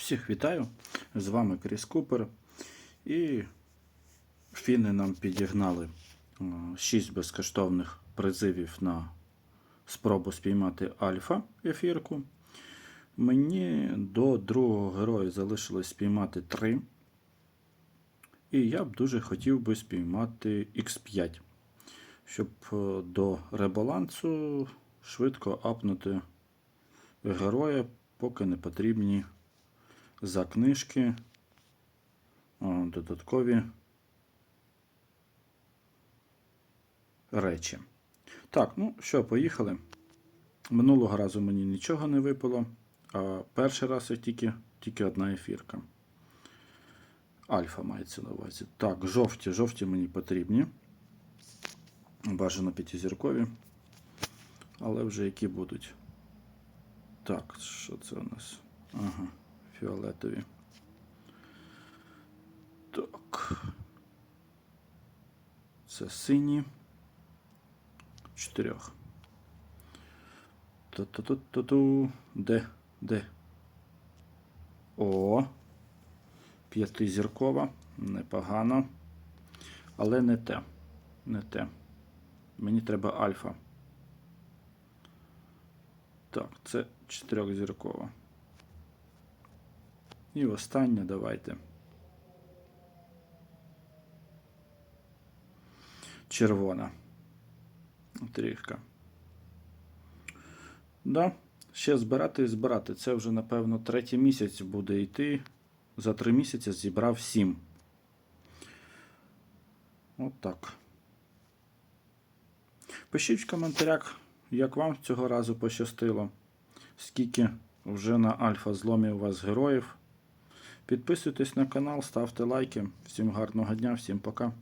Всіх вітаю! З вами Кріс Купер. І фіни нам підігнали 6 безкоштовних призивів на спробу спіймати альфа ефірку. Мені до другого героя залишилось спіймати 3. І я б дуже хотів би спіймати X5, щоб е, до ребалансу швидко апнути героя, поки не потрібні за книжки додаткові речі. Так, ну що, поїхали. Минулого разу мені нічого не випало, а перший раз тільки, тільки одна ефірка. Альфа мається на увазі. Так, жовті, жовті мені потрібні. Бажано п'ятизіркові. Але вже які будуть. Так, що це у нас? Ага, фіолетові. Так. Це сині. Чотирьох. Ту-ту-ту-ту-ту. Де? Де? О. П'ятизіркова. Непогано. Але не те. Не те. Мені треба альфа. Так, це чотирьохзіркова. І останнє давайте. Червона. Трішка. Да, ще збирати і збирати. Це вже, напевно, третій місяць буде йти. За три місяці зібрав сім. От так. Пишіть в коментарях, як вам цього разу пощастило. Скільки вже на альфа зломі у вас героїв. Підписуйтесь на канал, ставте лайки. Всім гарного дня, всім пока.